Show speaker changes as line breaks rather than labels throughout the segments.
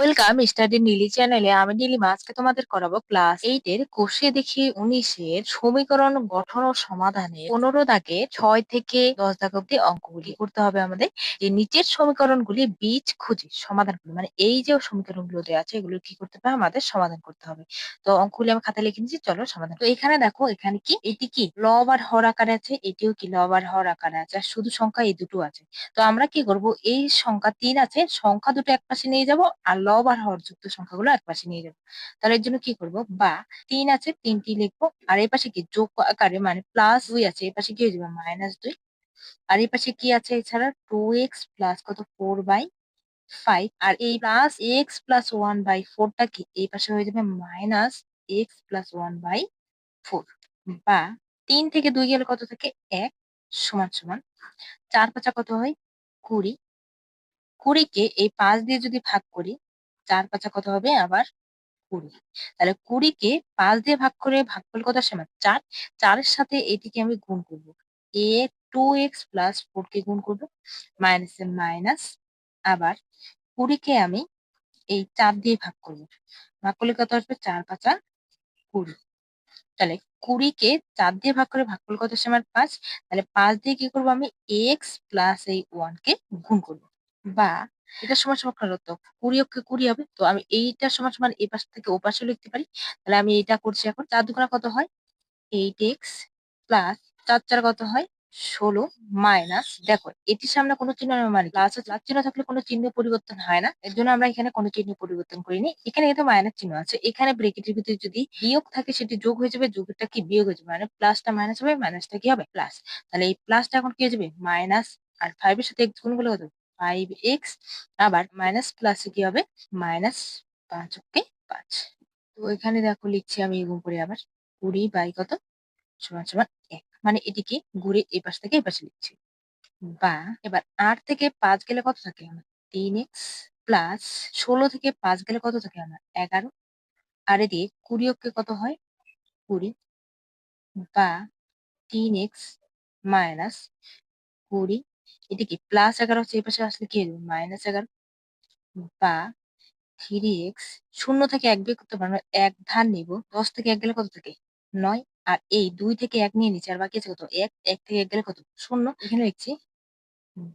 Welcome study Neeli চ্যানেলে আমি নীলিমা আজকে তোমাদের করাবো ক্লাস এইট এর কোষে দেখি উনিশের সমীকরণ গঠন ও সমাধানে পনেরো দাগে ছয় থেকে দশ দাগ অব্দি অঙ্কগুলি করতে হবে আমাদের। যে নিচের সমীকরণগুলি বীজ খুঁজে সমাধান করবে মানে এই যে সমীকরণগুলো দেওয়া আছে, এগুলো কি করতে হবে? আমাদের সমাধান করতে হবে। তো অঙ্কগুলি আমি খাতায় লিখে নিচ্ছি, চলো সমাধান তো এখানে দেখো, এখানে কি? এটি কি? লব আর হর আকারে আছে, এটিও কি লব আর হর আকারে আছে, আর শুধু সংখ্যা এই দুটো আছে। তো আমরা কি করব? এই সংখ্যা তিন আছে, সংখ্যা দুটো এক পাশে নিয়ে যাব, আর লব আর হর যুক্ত সংখ্যাগুলো এক পাশে নিয়ে যাব। তাহলে এর জন্য কি করব? বা তিন আছে, তিনটি লিখব, আর এই পাশে কি যোগ আকারে মানে প্লাস দুই আছে, এই পাশে কি হয়ে যাবে? মাইনাস দুই। আর এই পাশে কি আছে এছাড়া? টু এক্স প্লাস কত? ফোর বাই ফাইভ আর এই plus x plus one by ফোরটা কি? এই পাশে হয়ে যাবে minus x plus one by four বা তিন থেকে দুই গেলে কত থাকে? এক সমান সমান চার পাঁচা কত হয়? কুড়ি। কুড়িকে এই পাঁচ দিয়ে যদি ভাগ করি চার পাঁচা কত হবে? আবার কুড়ি। তাহলে কুড়িকে পাঁচ দিয়ে ভাগ করে ভাগফল কত আসে? আমার চার। চারের সাথে এটিকে আমি গুণ করব। এ টু এক্স প্লাস ফোর কে গুণ করব। মাইনাস এ মাইনাস। আবার কুড়িকে আমি এই চার দিয়ে ভাগ করব। ভাগ করলে কত আসবে? চার পাঁচা কুড়ি। তাহলে কুড়িকে চার দিয়ে ভাগ করে ভাগফল কত আসে? আমার পাঁচ। তাহলে পাঁচ দিয়ে কি করব আমি? এক্স প্লাস এই ওয়ান কে গুণ করব। বা এটা সমান তো কুড়ি অক্ষে কুড়ি হবে, তো আমি এইটা সমান সমান এই পাশ থেকে ও পাশে লিখতে পারি। তাহলে আমি এইটা করছি এখন। চার দুগুণা কত হয়? এইট এক্স প্লাস চার চার কত হয়? ষোলো মাইনাস, দেখো, এটির সামনে কোনো চিহ্ন নেই মানে প্লাস চিহ্ন থাকলে কোনো চিহ্ন পরিবর্তন হয় না। এর জন্য আমরা এখানে কোনো চিহ্ন পরিবর্তন করিনি। এখানে কিন্তু মাইনাস চিহ্ন আছে। এখানে ব্রেকেটের ভিতরে যদি বিয়োগ থাকে, সেটি যোগ হয়ে যাবে, যোগটা কি? বিয়োগ হয়ে যাবে। মানে প্লাসটা মাইনাস হবে, মাইনাসটা কি হবে? প্লাস। তাহলে এই প্লাসটা এখন কি হয়ে যাবে? মাইনাস। আর ফাইভ এর সাথে এক্স গুণ করলে কত? ফাইভ এক্স আবার মাইনাস প্লাসে কি হবে? মাইনাস পাঁচ ওকে পাঁচ। তো এখানে দেখো লিখছি আমি এরকম করে আবার কুড়ি বাই কত? সমান সমান এক। মানে এটিকে ঘুরে এই পাশ থেকে এই পাশে লিখছি। বা এবার আট থেকে পাঁচ গেলে কত থাকে আমার? তিন এক্স প্লাস ষোলো থেকে পাঁচ গেলে কত থাকে আমার? এগারো। আর এদিকে কুড়ি অক্ষে কত হয়? কুড়ি। বা তিন এক্স মাইনাস কুড়ি। এটি কি প্লাস এগারো হচ্ছে, এই পাশে আসলে কি মাইনাস এগারো। বা থ্রি এক্স শূন্য থেকে এক বিয়োগ করতে পারব এক ধার নিব। দশ থেকে এক গেলে কত থাকে? নয়। আর এই দুই থেকে এক নিয়ে নিচ্ছি, আর বাকি আছে কত? এক। এক থেকে এক গেলে কত? শূন্য। এখানে লিখছি।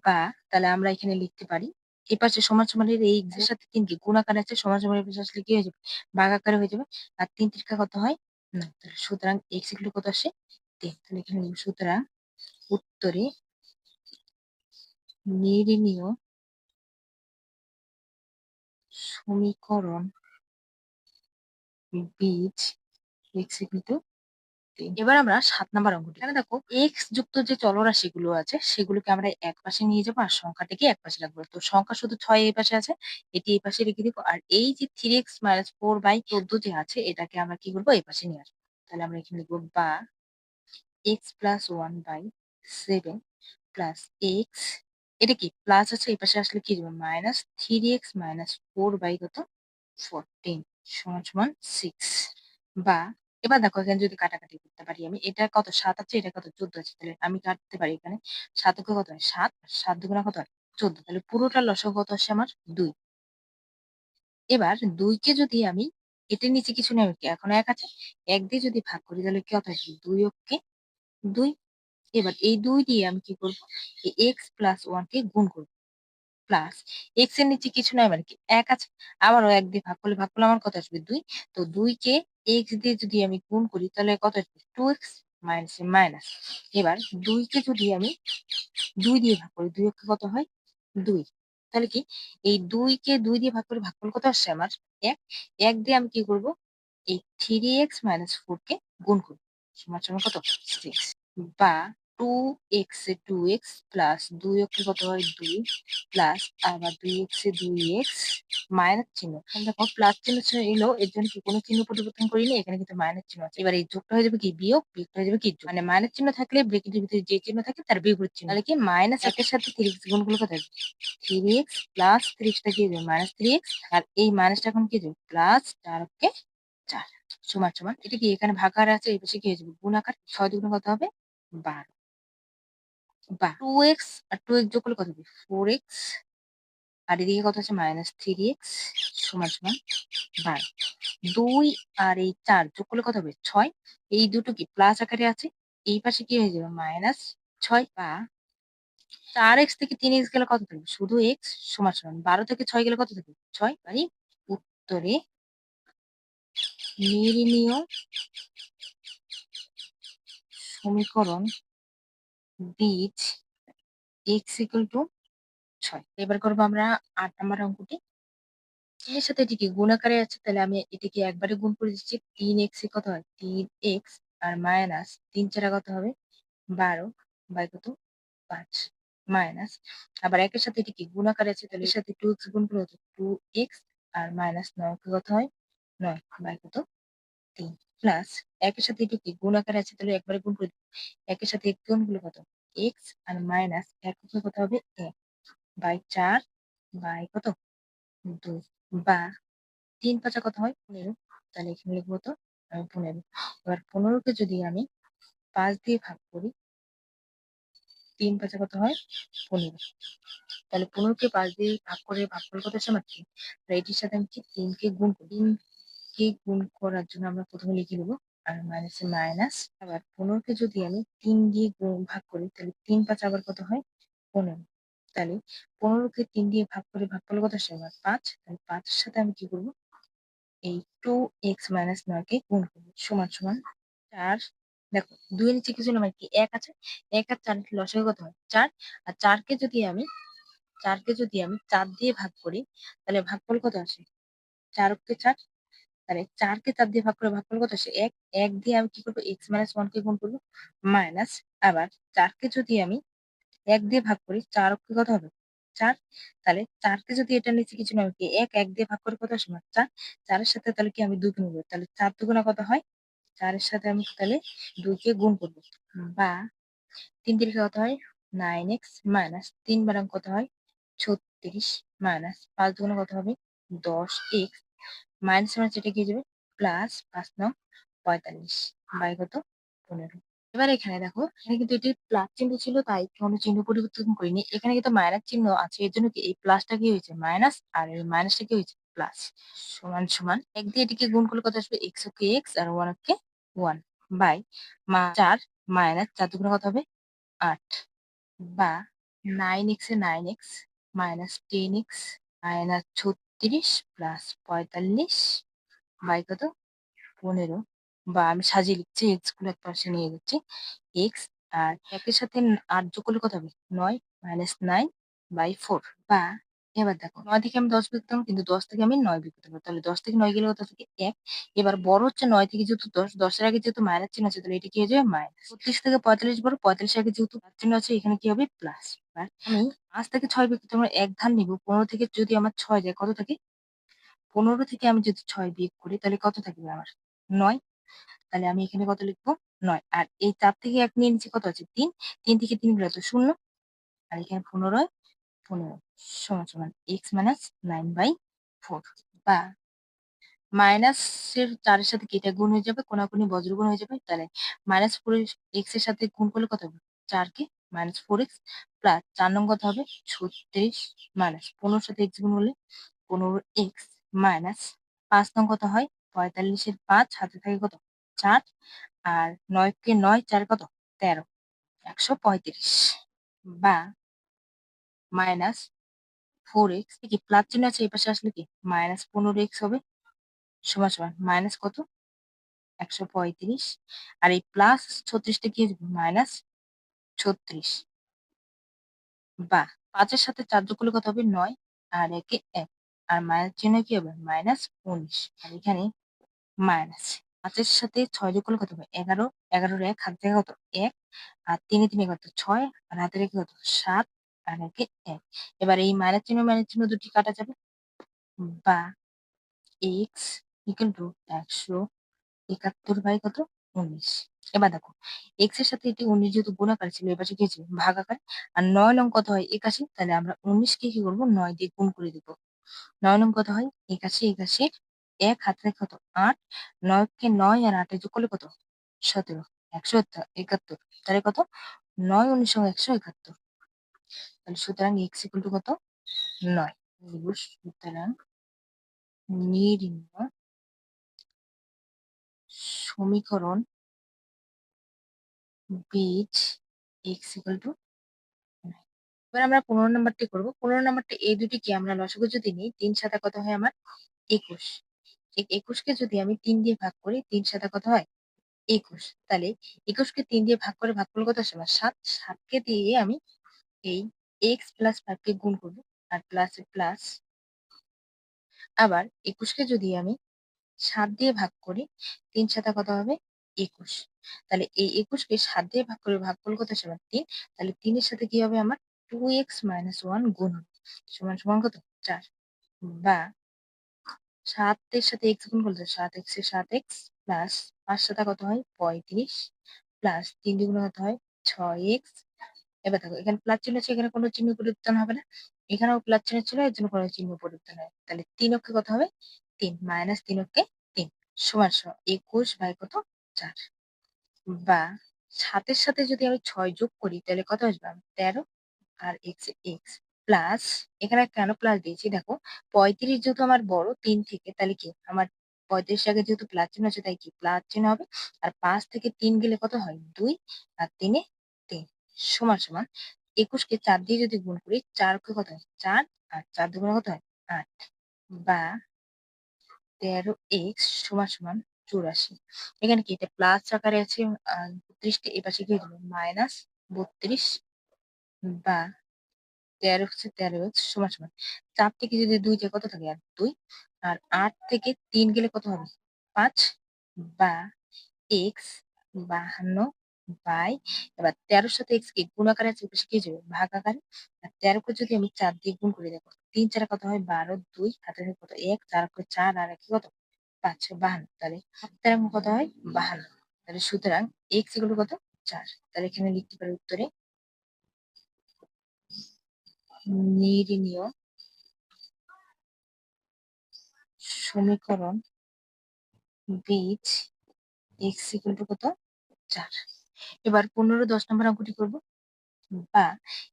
বা তাহলে আমরা এখানে লিখতে পারি। এই পাশে সমান সমানের এই এর সাথে তিন কি? গুণ আকারে আছে সমান সমানের পাশে আসলে কি হয়ে যাবে? ভাগ আকারে হয়ে যাবে। আর তিন তিরিকা কত হয়? না। তাহলে সুতরাং এক্স এগুলো কত আসে? তিন। তাহলে এখানে সুতরাং উত্তরে নির্ণীয় সমীকরণ বীজ এবার আমরা সাত নাম্বার অঙ্কটি এখানে দেখো এক্স যুক্ত যে চলরাশিগুলো আছে সেগুলোকে আমরা এক পাশে নিয়ে যাব আর সংখ্যাটাকে এক পাশে রাখব। তো সংখ্যা শুধু ছয় এই পাশে আছে এটি এই পাশে রেখে দিব। আর এই যে three x minus four by চোদ্দ যে আছে এটাকে আমরা কি করব? এই পাশে নিয়ে আসব। তাহলে আমরা এখানে লিখব বা x plus one by seven plus x এটা কি? প্লাস আছে এই পাশে আসলে কি যাবে minus three x minus four by কত? ফোরটিন সমান সমান সিক্স বা এবার দেখো এখানে যদি কাটাকাটি করতে পারি আমি, এটা কত? সাত আছে, এটা কত? চোদ্দ আছে। তাহলে আমি কাটতে পারি এখানে। সাত কত হয়? সাত। সাত দুগুণা কত হয়? চোদ্দ। তাহলে পুরোটা লসক কত আসে আমার? দুই। এবার দুইকে যদি আমি, এটার নিচে কিছু নেই, এখন এক আছে। এক দিয়ে যদি ভাগ করি তাহলে কত আসবে দুই অক্ষে দুই এবার এই দুই দিয়ে আমি কি করব? এই এক্স প্লাস ওয়ান কে গুণ করব। প্লাস এক্সের নিচে কিছু নাই মানে কি? এক আছে। আবারও এক দিয়ে ভাগ করলে ভাগ করলে আমার কত আসবে? দুই। তো দুইকে এক্স দিয়ে যদি আমি গুণ করি, তাহলে কত আসবে? টু এক্স মাইনাস মাইনাস এবার দুইকে যদি আমি দুই দিয়ে ভাগ করি, দুই কত হয়? দুই। তাহলে কি? এই দুইকে দুই দিয়ে ভাগ করে ভাগ করলে কত আসছে আমার? এক। এক দিয়ে আমি কি করব? এই থ্রি এক্স মাইনাস ফোর কে গুণ করব। সমান সমান কত? সিক্স বা টু এক্স এ টু এক্স প্লাস দুই অক্ষে কত হয়? দুই প্লাস আবার দুই এক্স এ দুই এক্স মাইনাস চিহ্ন। দেখো প্লাস চিহ্ন এলো এর জন্য কি কোনো চিহ্ন পরিবর্তন করিনি? এখানে কিন্তু মাইনাস চিহ্ন আছে। এবার এই যোগটা হয়ে যাবে কি? বিয়োগ বিয়োগটা হয়ে যাবে কি? মানে মাইনাস চিহ্ন থাকলে ব্রেকেটের ভিতরে যে চিহ্ন থাকে তার বিপরীত চিহ্ন। তাহলে কি? মাইনাস একের সাথে থ্রি এক্স গুণগুলো কত হবে? থ্রি এক্স প্লাস ত্রিশটা কি যাবে মাইনাস থ্রি আর এই মাইনাসটা এখন কি যাবে প্লাস চার অক্ষে চার। সমান সমান। এটা কি? এখানে ভাগার আছে, এই পাশে কি হয়ে যাবে? গুণ আকার, ছয় দুগুণ কত হবে? বারো। বা টু এক্স আর টু এক্স যোগ করলে কত হবে? ফোর এক্স আর এদিকে কত আছে মাইনাস থ্রি এক্স সমান সমান বারো দুই আর এই চার যোগ করলে কত হবে? ছয়। এই দুটো কি প্লাস আকারে আছে? এই পাশে কি হয়ে যাবে? মাইনাস ছয় বা চার এক্স থেকে তিন এক্স গেলে কত থাকবে? শুধু এক্স সমান সমান। বারো থেকে ছয় গেলে কত থাকবে? ছয় মানে উত্তরে নির্ণীয় সমীকরণ বীজ এক্স ইকুয়াল টু ছয়। এবার করব আমরা আট নম্বর অঙ্কটি। এর সাথে এটি কি গুণ আকারে আছে? তাহলে আমি এটিকে একবারে গুণ করে দিচ্ছি। তিন এক্স এ কত হয়? তিন এক্স আর মাইনাস তিন চারা কত হবে? বারো বাই কত? পাঁচ। মাইনাস আবার একের সাথে এটি কি গুণ আকারে আছে? তাহলে এর সাথে টু এক্স গুণ করে হতো টু এক্স আর মাইনাস নয়। কত হয়? নয় বাই কত? তিন। প্লাস একের সাথে এটি কি? গুণ আকারে আছে, তাহলে একবারে গুণ করে একের সাথে এক গুণগুলো কত? এক্স আর মাইনাস এক কত হবে? এক। বাই চার, বাই কত? দুই। বা তিন পাঁচা কত হয়? পনেরো। তাহলে এখানে লিখব তো পনেরো। এবার পনেরোকে যদি আমি পাঁচ দিয়ে ভাগ করি, তিন পাঁচা কত হয়? পনেরো। তাহলে পনেরোকে পাঁচ দিয়ে ভাগ করে ভাগ করে কত সময় তিন? এটির সাথে আমি কি? তিনকে গুণ করি। তিনকে গুণ করার জন্য আমরা প্রথমে লিখে নেব। আর মাইনাস মাইনাস আবার পনেরোকে যদি আমি তিন দিয়ে ভাগ করি, তাহলে তিন পাঁচ আবার কত হয়? পনেরো। তাহলে পনেরোকে তিন দিয়ে ভাগ করে ভাগ করলে কত আসে? আমার পাঁচ। তাহলে পাঁচের সাথে আমি কি করব? এই টু এক্স মাইনাস নয়কে গুণ করব। সমান সমান চার। দেখো, দুই নিচে কিছু না মানে কি এক আছে? এক আর চার লসাগু কত হয়? চার। আর চারকে যদি আমি, চারকে যদি আমি চার দিয়ে ভাগ করি, তাহলে ভাগফল কত আসে? চারকে চার। তাহলে চারকে চার দিয়ে ভাগ করে ভাগফল কত আসে? এক এক দিয়ে আমি কি করব? এক্স মাইনাস ওয়ানকে গুণ করব? মাইনাস আবার চারকে যদি আমি এক দিয়ে ভাগ করি, চার অক্ষে কত হবে? চার। তাহলে চারকে যদি এটা নিচে কিছু না কি এক এক দিয়ে ভাগ করে কত সময় চার। চারের সাথে তাহলে কি আমি দুই গুণ করব? তাহলে চার দুগুণা কত হয়? চারের সাথে আমি তাহলে দুইকে গুণ করব। বা তিন তিরিশে কত হয়? নাইন এক্স মাইনাস তিন বারাং কত হয়? ছত্রিশ। মাইনাস পাঁচ দুগুণে কত হবে? দশ এক্স মাইনাস মাইনাস এটা কি যাবে? প্লাস পাঁচ নং পঁয়তাল্লিশ বাই কত? পনেরো। এবার এখানে দেখো, এখানে কিন্তু এটি প্লাস চিহ্ন ছিল, তাই কোনো চিহ্ন পরিবর্তন করিনি। এখানে কিন্তু মাইনাস চিহ্ন আছে, এর জন্য কি এই প্লাসটা কি হয়েছে? মাইনাস আর এই মাইনাসটা কি হয়েছে? প্লাস সমান সমান এক দিয়ে এটিকে গুণ করলে কত আসবে? এক্স ওকে এক্স আর ওয়ান ওকে ওয়ান বাই মা চার মাইনাস চার দুগুণ কত হবে? আট বা নাইন এক্স এ nine x minus ten x minus ছত্রিশ প্লাস পঁয়তাল্লিশ বাই কত? পনেরো। বা আমি সাজিয়ে লিখছি এক্সগুলো এক পাশে নিয়ে যাচ্ছি। এক্স আর একের সাথে আট যোগ করলে কত হবে? নয় মাইনাস নাইন বাই ফোর বা এবার দেখো, নয় থেকে আমি দশ বিয়োগ কিন্তু দশ থেকে আমি নয় পারব তাহলে দশ থেকে নয় গেলে কত থেকে এক। এবার বড় হচ্ছে নয় থেকে যেহেতু দশ, দশের আগে যেহেতু মাইনাস চিহ্ন আছে, তাহলে এটা কি হয়ে যাবে? মাইনাস পঁচিশ থেকে পঁয়তাল্লিশ বড়, পঁয়তাল্লিশ আগে যেহেতু চিহ্ন আছে, এখানে কি হবে? প্লাস আমি পাঁচ থেকে ছয় বিয়োগ করতে আমার এক ধান নিব। পনেরো থেকে যদি আমার ছয় যায়, কত থাকে? পনেরো থেকে আমি যদি ছয় বিয়োগ করি, তাহলে কত থাকবে আমার? নয়। তাহলে আমি এখানে কত লিখব? নয়। আর এই চার থেকে এক নিয়ে নিচে কত আছে? তিন। তিন থেকে তিন গেলে তো শূন্য। আর এখানে পনেরোয় পনেরো। সমান x minus nine by four বা মাইনাসের চারের সাথে কেটে গুণ হয়ে যাবে, কোনাকুনি বজ্রগুণ হয়ে যাবে, তাহলে মাইনাস ফোর এক্সের সাথে গুণ করলে কত হবে? চারকে মাইনাস ফোর এক্স প্লাস চার নং কত হবে? ছত্রিশ মাইনাস পনেরোর সাথে এক্স গুণ হলে পনেরো এক্স মাইনাস পাঁচ নং কত হয়? পঁয়তাল্লিশের পাঁচ হাতে থাকে কত? চার আর নয়কে নয়, চার কত? তেরো। একশো পঁয়ত্রিশ। বা মাইনাস ফোর এক্স কি প্লাস চিহ্ন আছে? এই পাশে আসলে কি? মাইনাস পনেরো এক্স হবে। সমান সমান মাইনাস কত? একশো পঁয়ত্রিশ। আর এই প্লাস ছত্রিশটা কি আসবে? মাইনাস ছত্রিশ। বা পাঁচের সাথে চার যোগ করলে কত হবে? নয়। আর একে এক। আর মাইনাস চিহ্ন কি হবে? মাইনাস উনিশ। আর এখানে মাইনাস পাঁচের সাথে ছয় যোগ করলে কত হবে? এগারো। এগারোর এক হাত থেকে কত? এক। আর তিনে তিনে কত? ছয়। আর হাতে রেখে কত? সাত। আর একে, এক এবার এই মাইনাস চিহ্ন মাইনাস চিহ্ন দুটি কাটা যাবে। বা এক্স ইকুয়াল টু একশো একাত্তর বাই কত? উনিশ। এবার দেখো এক্সের সাথে এটি উনিশ যেহেতু গুণাকার ছিল, এবার কি হয়েছে? ভাগাকার। আর নয় নং কত হয়? একাশি। তাহলে আমরা উনিশকে কি করব? নয় দিয়ে গুণ করে দিব। নয় নং কত হয়? একাশি একাশি। এক হাতে কত? আট। নয়কে নয় আর আটে যোগ করলে কত? সতেরো। একশো একাত্তর। তাহলে কত? নয় উনিশ একশো একাত্তর। তাহলে সুতরাং এক্স ইকুয়াল টু কত? নয়। সুতরাং নির্ণয় সমীকরণ বীজ এক্স ইকুয়াল টু এবার আমরা পনেরো নাম্বারটি করব। পনেরো নাম্বারটি, এই দুটিকে আমরা লসাগু যদি নিই, তিন সাথে কত হয় আমার? একুশ। একুশকে যদি আমি তিন দিয়ে ভাগ করি, তিন সাথে কত হয়? একুশ। তাহলে একুশকে তিন দিয়ে ভাগ করে ভাগ করলে কত আসে সাত। সাতকে দিয়ে আমি এই এক্স প্লাস ফাইভকে গুণ করব, আর প্লাস প্লাস আবার একুশকে যদি আমি সাত দিয়ে ভাগ করি, তিন সাথে কত হবে? একুশ। তাহলে এই একুশকে সাত দিয়ে ভাগ করে ভাগ করলে কত সমান তিন। তাহলে তিনের সাথে কি হবে আমার? টু এক্স মাইনাস ওয়ান গুণ সমান সমান কত? চার। বা সাতের সাথে এক্স গুণ করলে সাত এক্সের সাত এক্স প্লাস পাঁচ সাথে কত হয়? পঁয়ত্রিশ। প্লাস তিন দ্বিগুণ কত হয়? ছয় এক্স এবার দেখো এখানে প্লাস চিহ্ন আছে এখানে কোনো চিহ্ন পরিবর্তন হবে না। এখানেও প্লাস চিহ্ন ছিল, এর জন্য কোনো চিহ্ন পরিবর্তন হয় তাহলে তিন অক্ষে কত হবে? তিন, মাইনাস তিন অক্ষে তিন। সমান সমান, একুশ বাই কত? চার। বা সাতের সাথে যদি আমি ছয় যোগ করি, তাহলে কত আসবে? আমার তেরো আর এক্স এক্স প্লাস এখানে কেন প্লাস দিয়েছি? দেখো, পঁয়ত্রিশ যেহেতু আমার বড়, তিন থেকে, তাহলে কি? আমার পঁয়ত্রিশ আগে যেহেতু প্লাস চিহ্ন আছে, তাই কি? প্লাস চিহ্ন হবে। আর পাঁচ থেকে তিন গেলে কত হয়? দুই। আর তিন সমান সমান একুশকে চার দিয়ে যদি গুণ করি, চার কত হয়? চার, আর চার দুগুণে কত হয়? আট। বা তেরো এক্স সমান সমান চুরাশি। এখানে কি এটা প্লাস আকারে আছে? বত্রিশটি, এ পাশে হয়ে মাইনাস বত্রিশ বা তেরো হচ্ছে তেরো এক্স সমান সমান। চার থেকে যদি দুই কত থাকে? আর দুই। আর আট থেকে তিন গেলে কত হবে? পাঁচ। বা এক্স বাহান্ন বাই এবার তেরোর সাথে এক্স কি গুণ আকারে পাশে কি যাবে ভাগ আকারে। আর তেরোকে যদি আমি চার দিয়ে গুণ করে, দেখো, তিন চার কত হয়? বারো, দুই হাতে কত? এক, চার চার, আর এক কত? পাঁচ, বাহান্ন। তাহলে তেরো কত হয়? বাহান্ন। তাহলে সুতরাং এক্স এগুলো কত? চার। তাহলে এখানে লিখতে পারি উত্তরে নির্ণীয় সমীকরণ বীজ এক্স ইকুয়াল টু কত? চার। এবার পনেরো দশ নম্বর অঙ্কটি করব। বা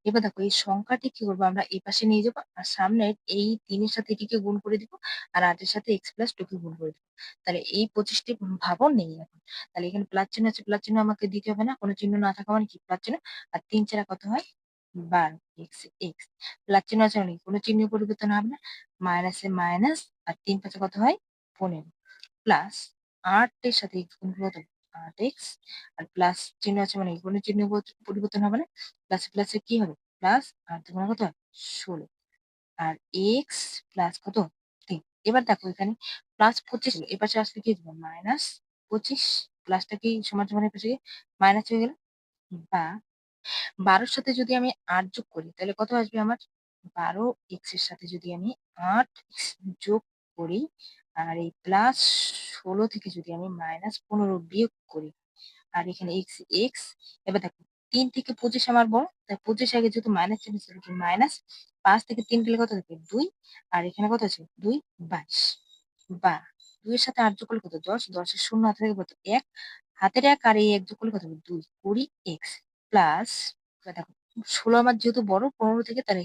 এবার দেখো এই সংখ্যাটি কি করব? আমরা এই পাশে নিয়ে যাব আর সামনের এই তিনের সাথে এটিকে গুণ করে দিব আর আটের সাথে এক্স প্লাস টু কে গুণ করে দিব। তাহলে এই পঁচিশটি ভাবও নেই এখন। তাহলে এখানে প্লাস চিহ্ন আছে প্লাস চিহ্ন আমাকে দিতে হবে না। কোনো চিহ্ন না থাকা মানে কি? প্লাস চিহ্ন। আর তিন চারা কত হয়? বারো। এক্স এক্স প্লাস চিহ্ন আছে মানে কোনো চিহ্ন পরিবর্তন হবে না। মাইনাসে মাইনাস আর তিন পাঁচে কত হয়? পনেরো। প্লাস আটের সাথে এক্স গুণ কত? আট এক্স আর প্লাস চিহ্ন আছে মানে কোনো চিহ্ন পরি- পরিবর্তন হবে না। প্লাস প্লাসে কি হবে? প্লাস আর দুগুণ কত? হয় ষোলো। আর এক্স প্লাস কত? তিন। এবার দেখো এখানে প্লাস পঁচিশ এ পাশে আসলে কি হবে মাইনাস পঁচিশ প্লাসটা কি সমান সমান পাশে মাইনাস হয়ে গেল? বা বারোর সাথে যদি আমি আট যোগ করি, তাহলে কত আসবে আমার? বারো এক্সের সাথে যদি আমি আট যোগ করি আর এই প্লাস ষোলো থেকে যদি আমি মাইনাস পনেরো বিয়োগ করি, আর এখানে এক্স এক্স এবার দেখো তিন থেকে পঁচিশ আমার বড়, তাই পঁচিশ আগে যেহেতু মাইনাস চিহ্ন ছিল কি মাইনাস পাঁচ থেকে তিন গেলে কত থাকে দুই, আর এখানে কত আছে? দুই, বাইশ। বা দুইয়ের সাথে আট যোগ করলে কত? দশ, দশের শূন্য হাতে থেকে কত? এক। হাতের এক আর এই এক যোগ করলে কত হবে? দুই। কুড়ি এক্স প্লাস দেখো ষোলো আমার যেহেতু বড়, পনেরো থেকে তাহলে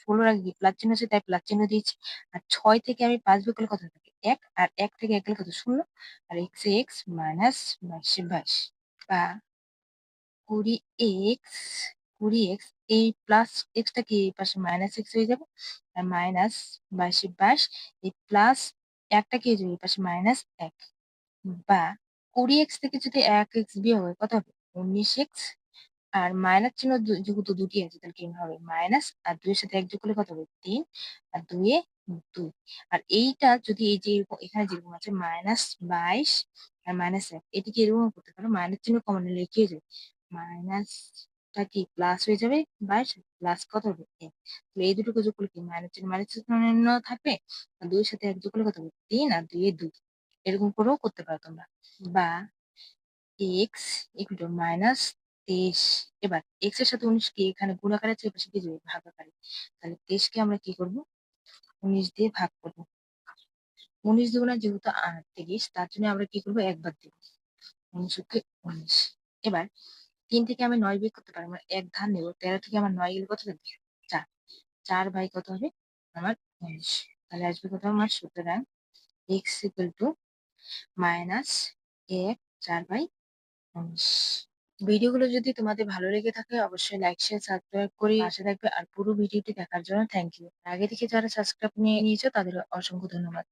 ষোলোর আগে প্লাস চিহ্ন আছে, তাই প্লাস চিহ্ন দিয়েছি। আর ছয় থেকে আমি পাঁচ বিয়োগ করলে কত থাকে এক আর এক থেকে এক গেলে কত? শূন্য। আর এক্স এক্স মাইনাস বাইশে বাইশ। বা কুড়ি এক্স কুড়ি এক্স এই প্লাস এক্সটা কি এই পাশে মাইনাস এক্স হয়ে যাবে? আর মাইনাস বাইশে বাইশ, এই প্লাস একটা কি হয়ে যাবে? এই পাশে মাইনাস এক। বা কুড়ি এক্স থেকে যদি এক এক্স বিয়োগ হয়, কত হবে? উনিশ এক্স আর মাইনাস চিহ্ন যেহেতু দুটি আছে, তাহলে কি হবে? মাইনাস আর দুইয়ের সাথে এক যোগ করলে কত হবে? তিন। আর দুইয়ে দুই। আর এইটা যদি এই যে এখানে যেরকম আছে মাইনাস বাইশ আর মাইনাস এক, এটিকে এরকম করতে পারো মাইনাস চিহ্ন কমন নিলে কি হয়ে যাবে মাইনাসটা কি প্লাস হয়ে যাবে? বাইশ প্লাস কত হবে? এক। তাহলে এই দুটোকে যোগ করলে কি? মাইনাস চিহ্ন মাইনাস চিহ্ন থাকবে? আর দুইয়ের সাথে এক যোগ করলে কত হবে? তিন আর দুইয়ে দুই। এরকম করেও করতে পারো তোমরা। বা এক্স ইকুয়াল মাইনাস তেইশ। এবার এক্সের সাথে উনিশ কে এখানে গুণ আকারে আছে, এপাশে কি যাবে? ভাগ তাহলে তেইশকে আমরা কি করব? উনিশ দিয়ে ভাগ করব। উনিশ দুগুণা যেহেতু আটত্রিশ তার জন্য আমরা কি করব? একবার দিব। উনিশ কে উনিশ। এবার তিন থেকে আমি নয় বিয়োগ করতে পারব। এক ধার নেব। তেরো থেকে আমার নয় গেলে কত থাকবে চার। চার বাই কত হবে? আমার উনিশ। তাহলে আসবে কত? আমার সুতরাং এক্স ইকুয়াল টু মাইনাস এক, চার বাই উনিশ। ভিডিওগুলো যদি তোমাদের ভালো লেগে থাকে, অবশ্যই লাইক শেয়ার সাবস্ক্রাইব করে পাশে থাকবে আর পুরো ভিডিওটি দেখার জন্য থ্যাংক ইউ আগে থেকে যারা সাবস্ক্রাইব নিয়ে নিয়েছো তাদের অসংখ্য ধন্যবাদ।